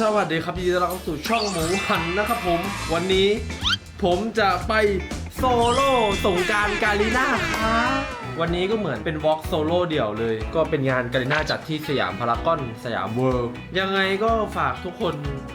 สวัสดีครับยินดีต้อนรับเข้าสู่ช่องหมูหันนะครับผม วันนี้ผมจะไปโซโล่สงกรารกาลิน่าครับวันนี้ก็เหมือนเป็นวอล์กโซโล่เดี่ยวเลย ก็เป็นงานกาลิน่าจัดที่สยามพารากอนสยามเวิลด์ยังไงก็ฝากทุกคน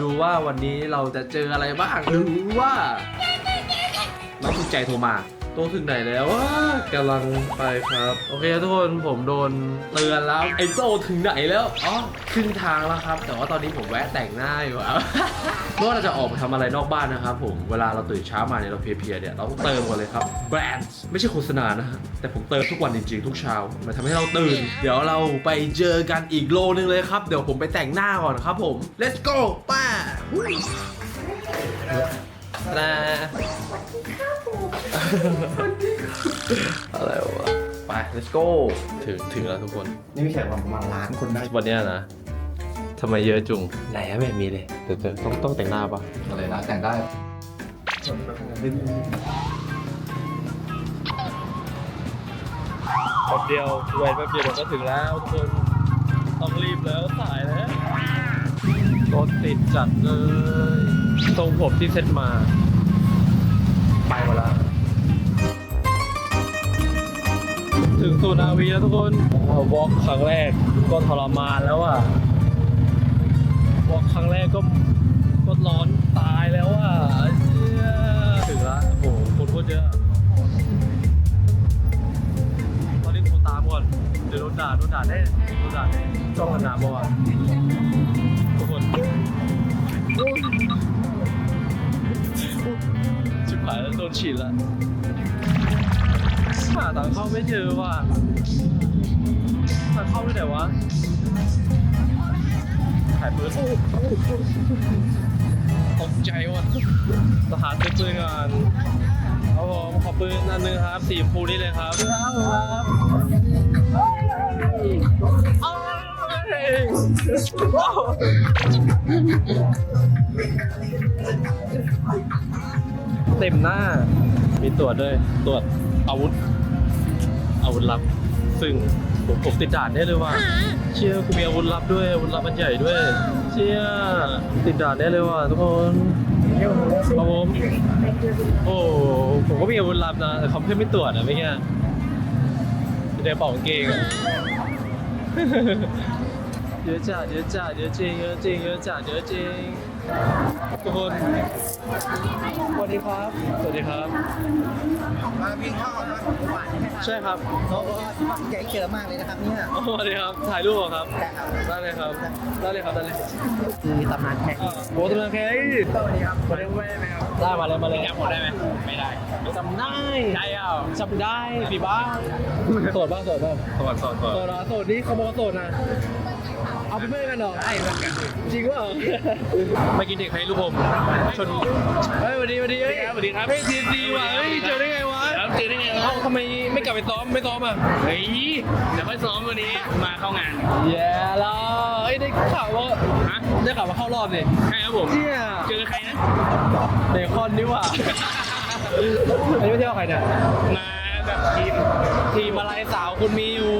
ดูว่าวันนี้เราจะเจออะไรบ้างหรือว่าน้องถูกใจโทรมา โตถึงไหนแล้ววะกำลังไปครับ โอเคทุกคนผมโดนเตือนแล้วไอ้โตถึงไหนแล้วอ๋อครึ่งทางแล้วครับ แต่ว่าตอนนี้ผมแวะแต่งหน้าอยู่ครับเมื่อเราจะออกไปทำอะไรนอกบ้านนะครับผมเวลาเราตื่นเช้ามาเนี่ยเราเพลียๆเนี่ยเราต้องเติมก่อนเลยครับแบรนด์ไม่ใช่โฆษณานะฮะแต่ผมเติมทุกวันจริงๆทุกเช้ามันทำให้เราตื่น เดี๋ยวเราไปเจอกันอีกโลนึงเลยครับ เดี๋ยวผมไปแต่งหน้าก่อนครับผม let's go ป้านะ อะไรวะ ไป let's go ถึงถึงแล้วทุกคน นี่มีแขกประมาณล้านคนได้วันเนี้ยนะทำไมเยอะจุง ไหนอะไม่มีเลยเดี๋ยวจะต้องต้องแต่งหน้าปะอะไรนะแต่งได้แป๊บเดียวเวทแป๊บเดียวเดี๋ยวก็ถึงแล้วทุกคนต้องรีบแล้วสายแล้วรถติดจัดเลยทรงผมที่เซ็ตมา ไปหมดแล้ว ถึงศูนอาวีแล้วทุกคนวอล์กครั้งแรกก็ทรมานแล้วอะวอล์กครั้งแรกก็ก็ร้อนตายแล้วอะเชี่ยถึงแล้วโอ้โหคนโคตรเยอะตอนนี้กูตามก่อนเดี๋ยวโดนด่าโดนด่าแน่โดนด่าแน่จ้องกันหนาบ่อะทุกคนชิบหายแล้วโดนฉีดแล้ว หาทางเข้าไม่เจอว่ะทางเข้าไปไหนวะถ่ายปืนตกใจว่ะทหารซื้อปืนก่อนครับผมขอปืนอันนึงครับ สีชมพูนี่เลยครับครับเต็มหน้า มีตรวจด้วย ตรวจอาวุธ อาวุธลับ ซึ่งผมผมติดด่านได้เลยว่า เชื่อกูมีอาวุธลับด้วยอาวุธลับมันใหญ่ด้วย เชื่อติดด่านได้เลยว่ะทุกคนครับผมโอ้ผมก็มีอาวุธลับนะแต่เขาเพื่อนไม่ตรวจอะไม่เงี้ยเดี๋ยวเป่ากางเกงอะ เยอะจัดเยอะจัดเยอะจริงเยอะจริงเยอะจัดเยอะจริงทุกคนสวัสดีครับ สวัสดีครับ มาวิ่งเข้านะใช่ครับโอ้โหใหญ่เจอมากเลยนะครับเนี่ยสวัสดีครับถ่ายรูปเหรอครับแต่ครับได้เลยครับได้เลยครับได้เลยคือตำนานแขกอ่าโอ้ตัวนั้นแค่สวัสดีครับมาเล่นแว่ไหมครับได้มาเลยมาเลยจำผมได้ไหมไม่ได้จำได้ใช่เปล่าจำได้ปีบ้างโสดบ้างโสดบ้างสวัสดีสวัสดโสดเหรอโสดนี่เขาบอกว่าโสดนะ เอาเป็นเพื่อนกันเหรอใช่เหมือนกันจริงวะเมื่อกี้เด็กให้ลูกผมชนเฮ้ยสวัสดีสวัสดีเฮ้ยสวัสดีครับเฮ้ยทีดีว่ะเฮ้ยเจอได้ไงวะแล้วเจอได้ไงวะเอ้าทำไมไม่กลับไปซ้อมไม่ซ้อมอะเฮ้ยเดี๋ยวค่อยซ้อมวันนี้มาเข้างานแย่แล้วเอ้ยได้ข่าวว่าฮะได้ข่าวว่าเข้ารอบนี่ใช่ครับผมเนี่ยเจอใครนะเบคอนนี่หว่าอันนี้ไม่เที่ยวใครเนี่ยมาแบบทีมทีมอะไรสาวคุณมีอยู่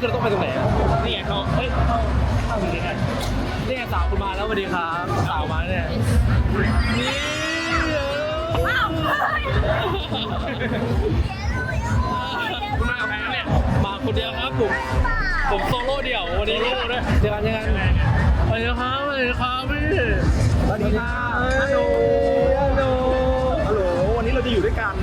คือเราต้องไปตรงไหนอะนี่ไงเขาเฮ้ยเข้าเข้าจริงๆกันนี่ไงสาวคุณมาแล้วสวัสดีครับสาวมาเนี่ยนี่เออคุณมากับใครเนี่ยมาคนเดียวครับผมผมโซโล่เดี่ยววันนี้โซโล่ด้วยเจอกันเจอกันสวัสดีครับสวัสดีครับพี่สวัสดีครับฮัลโหลฮัลโหลฮัลโหลวันนี้เราจะอยู่ด้วยกัน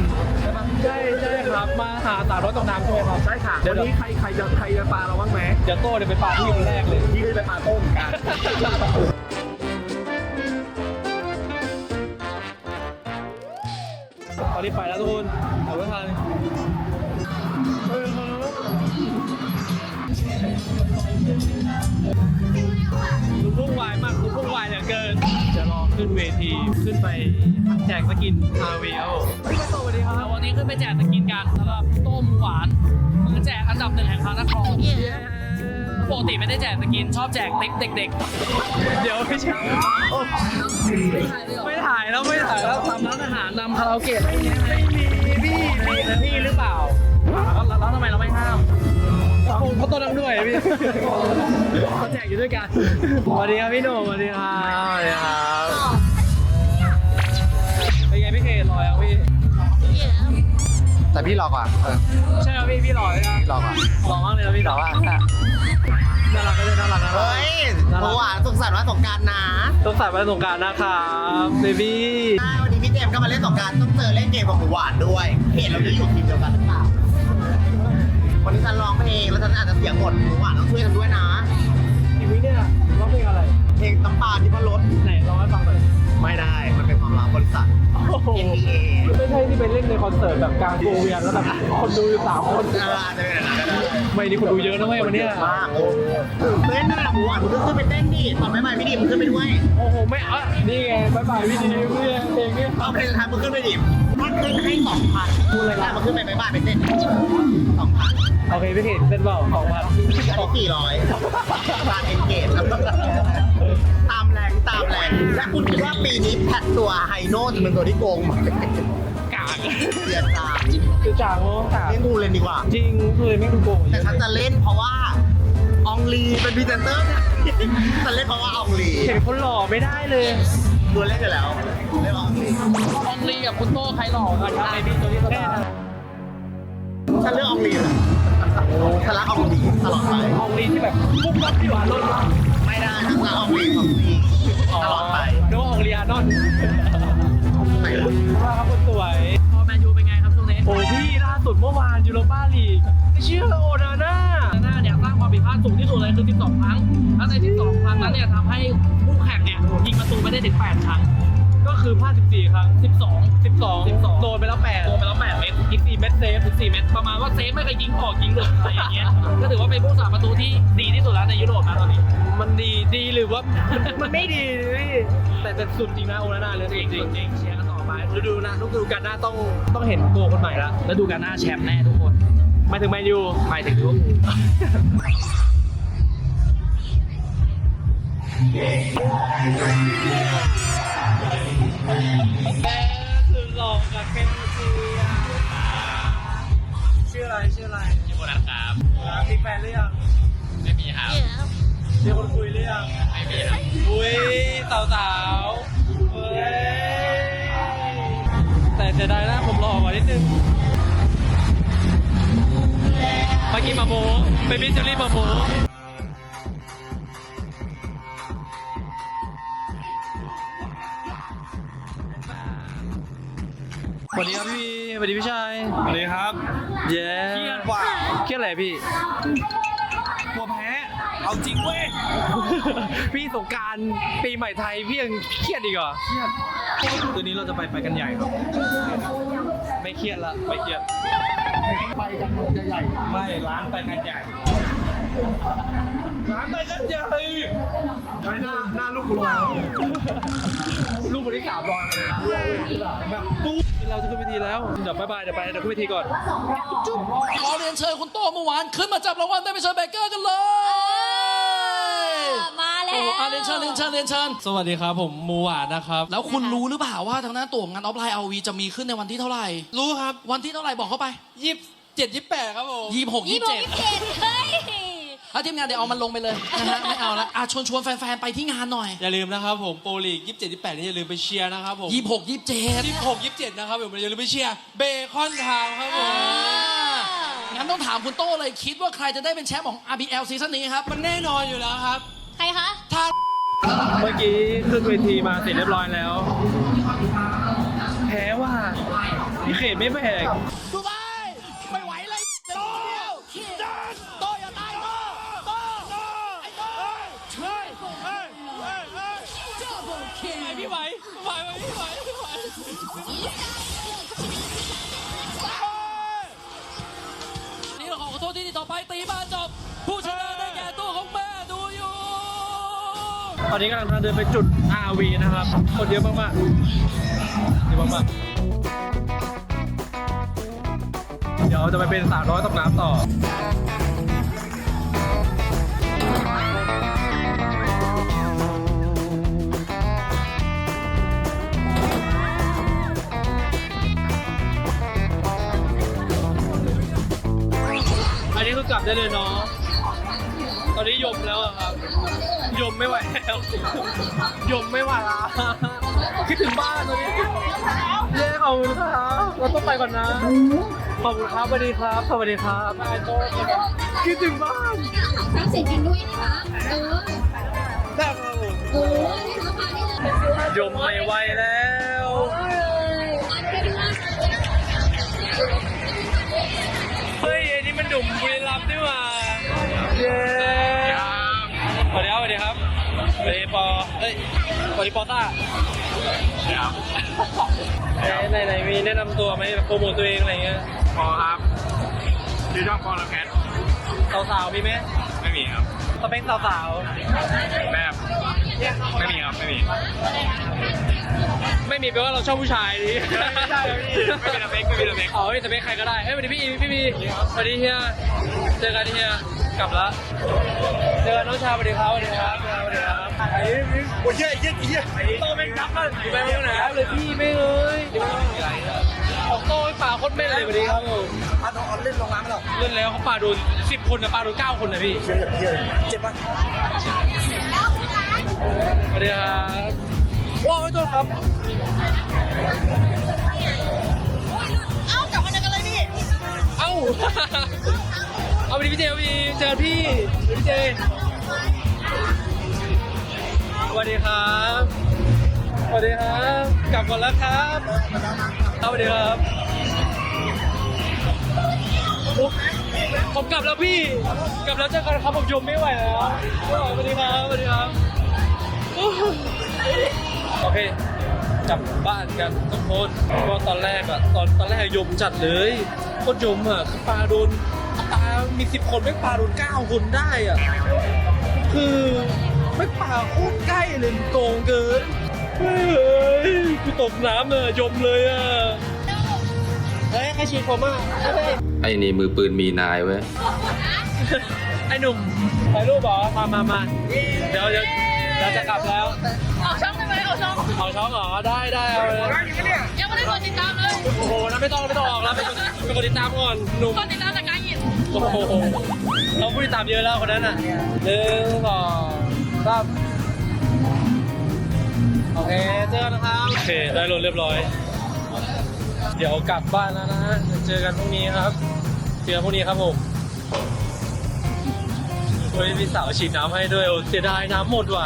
ใช่ใช่ครับมาหาสาวน้อยตกน้ำใช่ไหมครับใช่ค่ะเดี๋ยววันนี้ใครใครจะใครจะปาเราบ้างไหมเดี๋ยวโต้เดี๋ยวไปปาที่คนแรกเลยพี่ก็จะไปปาโต้เหมือนกันตอนนี้ไปแล้วทุกคนเอาไว้ทัน ลุกพุ่งวายมากลุกพุ่งวายเหลือเกิน จะรอขึ้นเวทีขึ้นไปแจกสกินอาวีเอาพี่กระโตสวัสดีครับ วันนี้ขึ้นไปแจกสกินกันสำหรับต้มหวานมือแจกอันดับหนึ่งแห่งพระนครปกติไม่ได้แจกสกินชอบแจกเด็กเด็กเดี๋ยวพี่แชมป์โอ้ๆไม่ถ่ายแล้วไม่ถ่ายแล้วทำร้านอาหารนำคาราโอเกะอะไรเงี้ยไม่มี ต้นนั่งด้วยพี่เขาแจกอยู่ด้วยกันสวัสดีครับพี่หนุ่มสวัสดีครับสวัสดีครับเป็นไงพี่เขตลอยอะพี่แต่พี่หลอกว่ะเออใช่ครับพี่พี่หล่อเลยนะพี่หลอกว่ะหล่อมากเลยนะพี่หล่อมากน่ารักก็เลยน่ารักนะเฮ้ยโหอะสุขสันต์วันสงกรารนะต้องใส่วันสงกรารนะครับเบบี้ใช่วันนี้พี่เจมส์ก็มาเล่นสงกรารต้องเจอเล่นเกมกับหมูหวานด้วยเห็นเราจะอยู่ทีมเดียวกันหรือเปล่า อาจจะเสียงหมดหมูหวานต้องช่วยกันด้วยนะทีวีเนี่ยร้องเพลงอะไร เพลงน้ำตาที่พ่อรถไหนร้องให้ฟังหน่อยไม่ได้ มันเป็นความลับบริษัท โอ้โห NBA ไม่ใช่ที่ไปเล่นในคอนเสิร์ตแบบกลางโกเวียนแล้วแบบคนดูอยู่สามคนเอออาจจะเป็นอย่างนั้นก็ได้ไม่นี่คนดูเยอะนะเว้ยวันเนี้ยมากโอ้เต้นน่ะหมูหวานมึงก็ขึ้นไปเต้นดิตอนไม่ไม่พี่ดิมึงขึ้นไปด้วยโอ้โหไม่เอะนี่ไงบายบายพี่ดีเพื่อนเพลงเนี่ยเอาเพลงสุดท้ายมึงขึ้นไปดิถ้า ขึ้นให้สองพันพูดเลยนะมึงขึ้นไปบายบายไปเต้นสองพันโอเคพี่เขตเส้นเปล่าของพันอันนี้สี่ร้อยตามเอนเกจตามแรงตามแรง และคุณคิดว่าปีนี้แพทตัวไฮโน่จะเป็นตัวที่โกงไหมกากเสียจางคือจางโง่กากเล่นกูเล่นดีกว่า จริงคือไม่ดูโกงแต่ฉันจะเล่นเพราะว่าอองลีเป็นพรีเซนเตอร์เนี่ยฉันเล่นเพราะว่าอองลีเห็นคนหล่อไม่ได้เลยตัวเล่นอยู่แล้วเล่นอ องลีองลีกับคุณโต้ใครหล่อกันครับไอพี่ตัวนี้ก็ได้ฉันเลือกอองลียฉันรักอองลีตลอดไปอองลีที่แบบปุ๊บปั๊บที่หวานล้นไม่ได้ฉันรักอองลีของลีตลอดไปนึกว่าอองลีอานอนไหนล่ะว่าครับคนสวยพอแมนยูเป็นไงครับช่วงนี้โอ้พี่ล่าสุดเมื่อวานยูโรปาลีกไม่เชื่อโอนาน่าโอนาน่าเนี่ยสร้างความผิดพลาดสูงที่สุดเลยคือ 12 ครั้งแล้วใน 12 ครั้งนั้นเนี่ยทำให้คู่แข่งเนี่ยยิงประตูไม่ได้ถึง8ครั้ง ก็คือพลาด14 ครั้ง 12 12 12 โดนไปแล้ว8โดนไปแล้ว8เมตรอีก4เมตรเซฟถึง4เมตรประมาณว่าเซฟไม่เคยยิงออกยิงหลุดอะไรอย่างเงี้ย ก็ถือว่าเป็นผู้สาประตูที่ดีที่สุดแล้วในยุโรปนะตอนนี้ มันดีดีหรือว่า มันไม่ดีพี่แต่แต่สุดจริงนะโอนาน่าเลยจริงจริงจริงเชียร์กันต่อไปฤดูหน้าฤดูกาลหน้าต้องต้องเห็นโกคนใหม่ละฤดูกาลหน้าแชมป์แน่ทุกคนหมายถึงแมนยูหมายถึงลิเวอร์พูล คือหลอกกับเป็นซีชื่ออะไรชื่ออะไรชื่อโบนัสครับมีแฟนหรือยังไม่มีครับมีคนคุยหรือยังไม่มีครับอุ้ยสาวสาวๆเฮ้ยแต่เสียดายนะผมหลอกว่านิดนึงเมื่อกี้มาโบเบบี้เจอรี่มาโบ สวัสดีครับพี่สวัสดีพี่ชายสวัสดีครับ เย้เครียดว่ะ เครียดอะไรพี่ กลัวแพ้ เอาจริงเว้ยพี่สงกรารปีใหม่ไทยพี่ยังเครียดอีกเหรอคืนนี้เราจะไปไปกันใหญ่ครับ ไม่เครียดละ ไม่เครียด ไปกันใหญ่ ไม่ ร้านไปกันใหญ่ ร้านไปกันใหญ่ไม่หน้าหน้าลูกคุณเราลูกคนที่สามรอยแบบตู้เราจะขึ้นเวทีแล้ว เดี๋ยวบายบายเดี๋ยวไปเดี๋ยวขึ้นเวทีก่อนขอเรียนเชิญคุณโต้เมื่อวานขึ้นมาจับรางวัลได้ไปเชิญเบเกอร์กันเลยมาแล้โอ้วอะเรียนเชิญเรียนเชิญเรียนเชิญ สวัสดีครับผมมูหวานนะครับ แล้วคุณรู้หรือเปล่าว่าทางหน้าตัวงานออฟไลน์เอาวีจะมีขึ้นในวันที่เท่าไหร่ รู้ครับ วันที่เท่าไหร่บอกเข้าไปยี่เจ็ดยี่แปดครับผมยี่หกยี่ยี่สิบเจ็ด เจ็ดเฮ้ยถ้าทีมงานเดี๋ยวเอามันลงไปเลยนะฮะไม่เอาละอะชวนชวนแฟนๆไปที่งานหน่อยอย่าลืมนะครับผมโปรลีกยี่สิบเจ็ดยี่แปดนี่อย่าลืมไปเชียร์นะครับผมยี่หกยี่เจ็ดยี่หกยี่สิบเจ็ดนะครับผมอย่าลืมไปเชียร์เบคอนทาวน์ครับผมงั้นต้องถามคุณโต้เลยคิดว่าใครจะได้เป็นแชมป์ของ RBL ซีซั่นนี้ครับมันแน่นอนอยู่แล้วครับ ใครคะ ถ้าเมื่อกี้ขึ้นเวทีมาเสร็จเรียบร้อยแล้ว แพ้ว่าพี่เขตไม่แบกดู ไม่พี่ไหวไหวไหวพี่ไหวพี่ไหวนี่เราขอขอโทษที่ต่อไปตีมาจบ ผู้ชนะได้แก่ตัวของแม่ดูอยู่ ตอนนี้กำลังเดินไปจุด RV นะครับ คนเยอะมากๆเยอะมากๆเดี๋ยวจะไปเป็นสาวน้อยตกน้ำต่อ ได้เลยเนาะตอนนี้ยมแล้วอะครับ ยมไม่ไหวแล้วยมไม่ไหวแล้วคิดถึงบ้านตอนนี้เย้ขอบคุณครับเราต้องไปก่อนนะขอบคุณครับสวัสดีครับสวัสดีครับไอ้โต้คิดถึงบ้านรับเสร็จกันด้วยนะคะเออได้ครับผมเออนี่นะคะมาได้เลยยมไม่ไหวแล้ว ปอเอ้ยสวัสดีปอต้าไหนไหนๆมีแนะนำตัวไหมโปรโมทตัวเองอะไรเงี้ยพอครับชื่อช่องพอแล้วแคทสาวๆมีไหมไม่มีครับสเปคสาวแบบไม่มีครับไม่มีๆไม่มีแปลว่าเราชอบผู้ชายดิไม่ใช่ครับพี่ไม่มีสเปคไม่มีสเปคอ๋อไม่สเปคใครก็ได้เอ้ยสวัสดีพี่อีพี่บีสวัสดีเฮียเจอกันเฮีย กลับละเจอกันน้องชายสวัสดีครับสวัสดีครับสวัสดีครับไอ้นี่โอ้ยเย้เย้เย้โตไม่รับเลยอยู่ไปเมื่อไหร่เลยพี่ไม่เอ้ยของโตไอ้ป่าโคตรไม่เลยสวัสดีครับผมพัดน้องเล่นลงน้ำแล้วเล่นแล้วเขาป่าโดนสิบคนนะป่าโดนเก้าคนนะพี่เชื่อเชื่อเจ็บปะสวัสดีครับว้าวไม่โทษครับเอ้ากลับมาเจอกันเลยพี่เอ้าเอาไป ดิพี่เจเอาไปดิเจอพี่พี่เจสวัสดีครับสวัสดีครับกลับก่อนแล้วครับสวัสดีครับโอ้ผมกลับแล้วพี่กลับแล้วเจอกันครับผมยมไม่ไหวแล้วสวัสดีครับสวัสดีครับโอเคกลับบ้านกันทุกคนก็ตอนแรกอะตอนตอนแรกยมจัดเลยโคตรยมอะคือปลาโดนปล มีสิบคนไม่ปลาโดนเก้าคนได้อะคือไม่ปลาโคตรใกล้เลยโกงเกินเฮ้ยกูตกน้ำเลยยมเลยอะเฮ้ยใครฉีดผมอะเฮ้ยไอ้นี่มือปืนมีนายเว้ย ไอ้หนุ่มถ่ายรูปเหรอมามามาเดี๋ยวเดี๋ยวเราจะกลับแล้ว ออกช่องได้ไหมออกช่องเอาช่องเหรอ ได้ได้เอาเลย ยังไม่ได้กดติดตามเลยโอ้โหนะไม่ต้องไม่ต้องออกแล้วไปกดไปกดติดตามก่อน หนุ่ม กดติดตามจากการหยิบ โอ้โหเราผู้ติดตามเยอะแล้วคนนั้นอะหนึ่งสองสามโอเคเจอกันนะครับ โอเค ได้รถเรียบร้อย เดี๋ยวกลับบ้านแล้วนะเจอกันพรุ่งนี้ครับ เจอกันพรุ่งนี้ครับผมโอ้ยมีสาวฉีดน้ำให้ด้วยโอ้เสียดายน้ำหมดว่ะ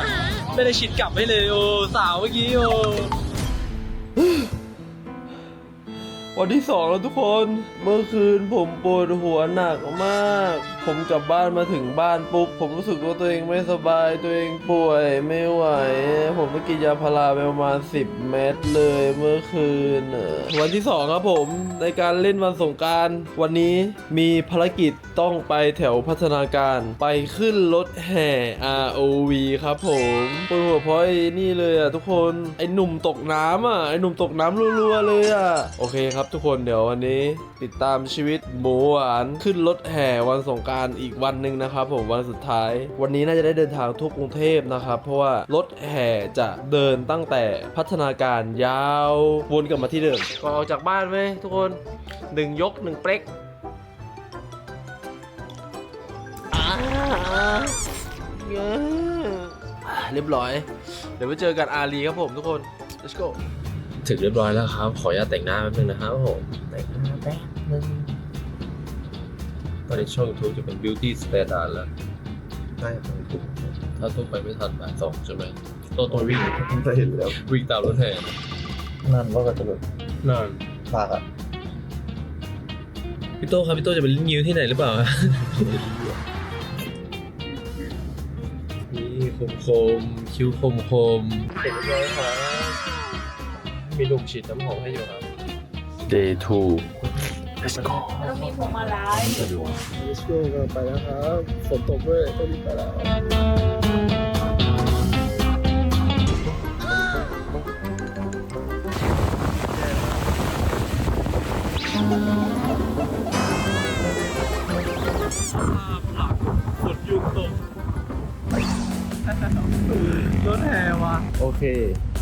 ไม่ได้ฉีดกลับให้เลยโอ้สาวเมื่อกี้โอ้ วันที่สองแล้วทุกคน เมื่อคืนผมปวดหัวหนักมาก ผมกลับบ้านมาถึงบ้านปุ๊บ ผมรู้สึกว่าตัวเองไม่สบายตัวเองป่วยไม่ไหว ผมต้องกินยาพาราไปประมาณ 10 เม็ดเลยเมื่อคืน วันที่สองครับผมในการเล่นวันสงการวันนี้มีภารกิจต้องไปแถวพัฒนาการไปขึ้นรถแห่ ROV ครับผมปวดหัวเพราะไอ้นี่เลยอะทุกคนไอ้หนุ่มตกน้ำอะไอ้หนุ่มตกน้ำรัวๆเลยอะโอเคครับทุกคนเดี๋ยววันนี้ ติดตามชีวิตหมูหวานขึ้นรถแห่วันสงการารอีกวันหนึ่งนะครับ ผมวันสุดท้าย วันนี้น่าจะได้เดินทางทั่วกรุงเทพนะครับ เพราะว่ารถแห่จะเดินตั้งแต่พัฒนาการยาววนกลับมาที่เดิมก่อนออกจากบ้านไหมทุกคนหนึ่งยกหนึ่งเปรกอ่าเย้เรียบร้อย เดี๋ยวไปเจอกันอารีครับผมทุกคน let's go ถึงเรียบร้อยแล้วครับ ขออนุญาตแต่งหน้าแป๊บนึงนะครับผม แต่งหน้าแป๊บนึง ตอนนี้ช่อง YouTube จะเป็น beauty standard แล้วได้ครับถ้าต้องไปไม่ทันบ่ายสองใช่ไหมต้องตัววิ่งจะเห็นแล้ววิ่งตามรถแห่นั่นว่าก็จะแบบนานปากอะพี่โต้ครับพี่โต้จะไปเล่นงิ้วที่ไหนหรือเปล่านี่คมคมๆคิ้วคมคมเสร็จเรียบร้อยครับมีลุงฉีดน้ำหอมให้อยู่ครับ day two let's go เรามีพวงมาลัย let's go กันไปแล้วครับฝนตกด้วยต้องรีบไปแล้วภาพหลักฝนหยุดตกรถแห่ว่ะโอเค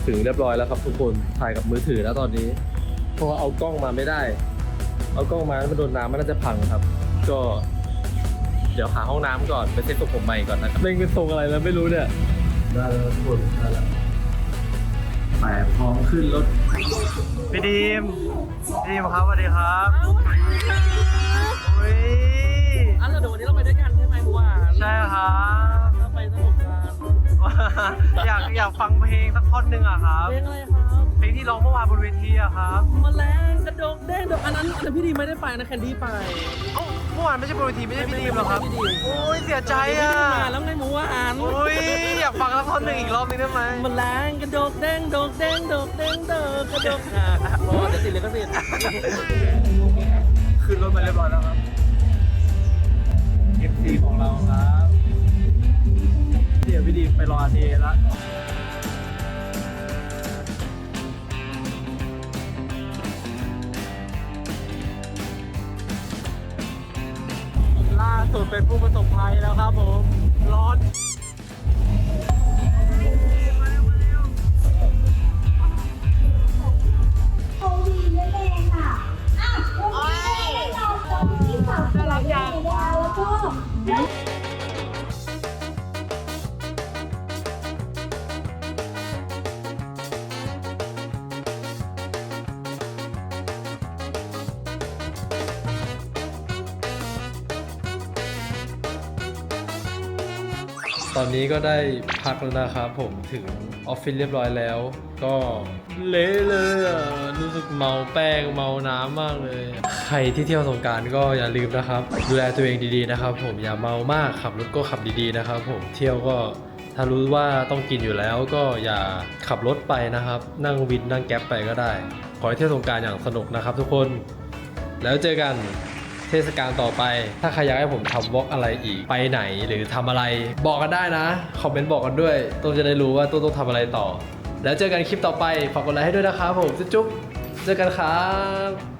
ถึงเรียบร้อยแล้วครับทุกคน ถ่ายกับมือถือแล้วตอนนี้ เพราะว่าเอากล้องมาไม่ได้ เอากล้องมาแล้วมันโดนน้ำมันน่าจะพังครับ ก็ เดี๋ยวหาห้องน้ำก่อนไปเซ็ตตัวผมใหม่ก่อนนะครับเล่นเป็นทรงอะไรแล้วไม่รู้เนี่ยได้แล้วทุกคนได้แล้วแต่พร้อมขึ้นรถพี่ดีมพี่ดีมครับสวัสดีครับอุ้ยอะแล้วเดี๋ยววันนี้เราไปด้วยกันใช่ไหมหมูหวานใช่ครับ เราไปสนุกกัน อยากอยากฟังเพลงสักท่อนหนึ่งอะครับเพลงอะไรครับเพ ลงที่ร้องเมื่อวานบนเวทีอะครับแมลงกระดกเด้งดกอันนั้นอันนั้นพี่ดีไม่ได้ไปนะแคนดี้ไปเอ้าเมื่อวานไม่ใช่บนเวทีไม่ใช่พี่ดีมเหรอครับไม่ใช่พี่ดีมโอ้ยเสียใจอะมาแล้วไงหมูหวานอุ้ยอยากฟังสักท่อนหนึ่งอีกรอบหนึงได้ไหมแมลงกระดกเด้งดกเด้งดกเด้งเดกกระดกอะโอ้เดี๋ยวติดเลยก็ติดขึ้นรถมาเรียบร้อยแล้วครับ FC ของเราครับ เดี๋ยวพี่ดีมไปรออาเทแล้ว สุดเป็นผู้ประสบภัยแล้วครับผม ร้อน ตอนนี้ก็ได้พักแล้วนะครับผมถึงออฟฟิศเรียบร้อยแล้ว ก็เละเลยอะรู้สึกเมาแป้งเมาน้ำมากเลย ใครที่เที่ยวสงกรารก็อย่าลืมนะครับ ดูแลตัวเองดีๆนะครับ ผมอย่าเมามากขับรถก็ขับดีๆนะครับ ผมเที่ยวก็ถ้ารู้ว่าต้องกินอยู่แล้วก็อย่าขับรถไปนะครับ นั่งวินนั่งแก๊ปไปก็ได้ ขอให้เที่ยวสงกรารอย่างสนุกนะครับ ทุกคนแล้วเจอกัน เทศกาลต่อไป ถ้าใครอยากให้ผมทำวอล์กอะไรอีกไปไหนหรือทำอะไร บอกกันได้นะคอมเมนต์บอกกันด้วยต้นจะได้รู้ว่าต้นต้องทำอะไรต่อ แล้วเจอกันคลิปต่อไปฝากกดไลค์ให้ด้วยนะครับผมจุ๊บเจอกันครับ